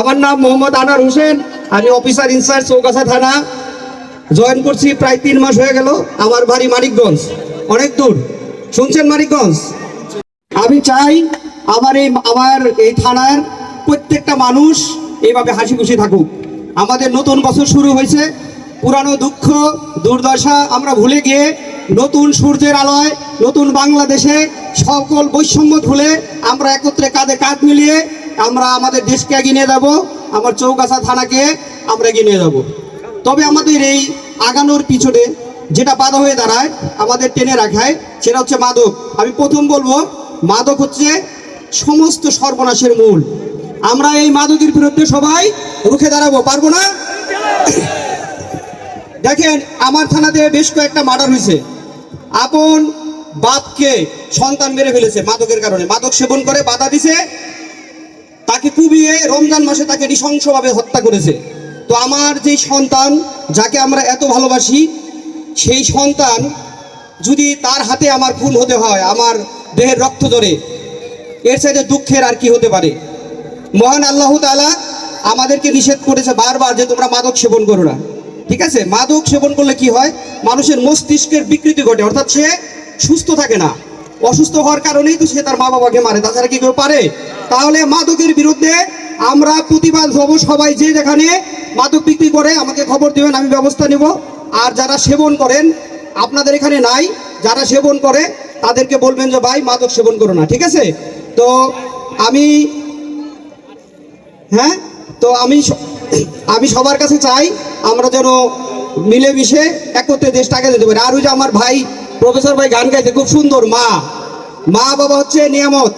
আমার নাম মোহাম্মদ আনার হোসেন। আমি অফিসার ইনচার্জ চৌগাছা থানা। জয়েন করছি প্রায় তিন মাস হয়ে গেল। আমার বাড়ি মানিকগঞ্জ। অনেক দূর। শুনছেন মানিকগঞ্জ? আমি চাই আমার এই আমার এই থানার প্রত্যেকটা মানুষ এইভাবে হাসি খুশি থাকুক। আমাদের নতুন বছর শুরু হয়েছে। পুরানো দুঃখ, দুর্দশা আমরা ভুলে গিয়ে নতুন সূর্যের আলোয়, নতুন বাংলাদেশে সকল বৈষম্য ভুলে আমরা একত্রে কাঁধে কাঁধ মিলিয়ে আমরা আমাদের দেশকে এগিয়ে নিয়ে যাব, আমার চৌগাছা থানাকে আমরা এগিয়ে নিয়ে যাব। তবে আমাদের এই আগানোর পিছনে যেটা বাধা হয়ে দাঁড়ায়, আমাদের টেনে রাখায়, সেটা হচ্ছে মাদক। আমি প্রথম বলব, মাদক হচ্ছে সমস্ত সর্বনাশের মূল। আমরা এই মাদকের বিরুদ্ধে সবাই রুখে দাঁড়াবো, পারব না? দেখেন, আমার থানাতে বেশ কয়েকটা মার্ডার হয়েছে। আপন বাপকে সন্তান মেরে ফেলেছে মাদকের কারণে। মাদক সেবন করে বাধা দিছে তাকে কুবিয়ে রমজান মাসে তাকে নৃশংসভাবে হত্যা করেছে। তো আমার যেই সন্তান, যাকে আমরা এত ভালোবাসি, সেই সন্তান যদি তার হাতে আমার খুন হতে হয়, আমার দেহের রক্ত ধরে, এর সাথে দুঃখের আর কি হতে পারে? মহান আল্লাহ তাআলা আমাদেরকে নিষেধ করেছে বারবার যে তোমরা মাদক সেবন করো না। ঠিক আছে? মাদক সেবন করলে কি হয়? মানুষের মস্তিষ্কের বিকৃতি ঘটে, অর্থাৎ সে সুস্থ থাকে না। অসুস্থ হওয়ার কারণেই তো সে তার মা বাবাকে মারে। তাছাড়া কি কেউ পারে? তাহলে মাদকের বিরুদ্ধে আমরা প্রতিবাদ হব সবাই যে যেখানে মাদক বিক্রি করে, আমাকে খবর দেবেন, আমি ব্যবস্থা নেব। আর যারা সেবন করেন, আপনাদের এখানে নাই, যারা সেবন করে, তাদেরকে বলবেন যে, ভাই, মাদক সেবন করো না। ঠিক আছে? তো আমি হ্যাঁ? তো আমি আমি সবার কাছে চাই, আমরা যেন মিলেমিশে একত্রে দেশটা আগে যেতে পারি। আর ওই যে আমার ভাই, প্রফেসর ভাই গান গাইছে, খুব সুন্দর মা। মা বাবা হচ্ছে নিয়ামত।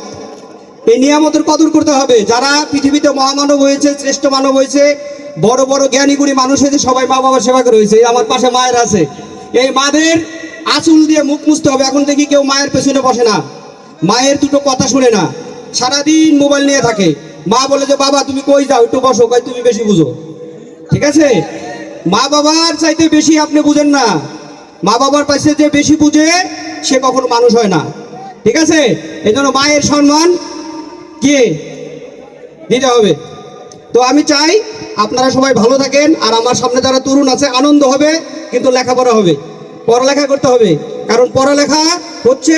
এই নিয়ামতের কদর করতে হবে। যারা পৃথিবীতে মহামানব হয়েছে, শ্রেষ্ঠ মানব হয়েছে, বড় বড় জ্ঞানীগুণী মানুষ হয়েছে, সবাই মা বাবার সেবা করে হয়েছে। আমার পাশে মায়ের আছে। এই মাদের আঁচল দিয়ে মুখ মুছতে হবে। এখন দেখি কেউ মায়ের পেছনে বসে না। মায়ের দুটো কথা শুনে না। সারাদিন মোবাইল নিয়ে থাকে। মা বলে যে, বাবা, তুমি কই যাও? একটু বসো কই তুমি বেশি বুঝো। ঠিক আছে? মা বাবার চাইতে বেশি আপনি বুঝেন না। মা বাবার পাশে যে বেশি বুঝে, সে কখনো মানুষ হয় না। ঠিক আছে? এই মায়ের সম্মান কি? দিতে হবে। তো আমি চাই আপনারা সবাই ভালো থাকেন আর আমার সামনে যারা তরুণ আছে, আনন্দ হবে, কিন্তু লেখাপড়া হবে। পড়ালেখা করতে হবে, কারণ পড়ালেখা হচ্ছে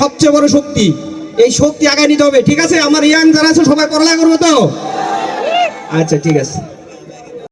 সবচেয়ে বড় শক্তি। এই শক্তি আগায় নিতে হবে, ঠিক আছে? আমার ইয়াং যারা আছে, সবাই পড়ালেখা করব তো? আচ্ছা ঠিক আছে।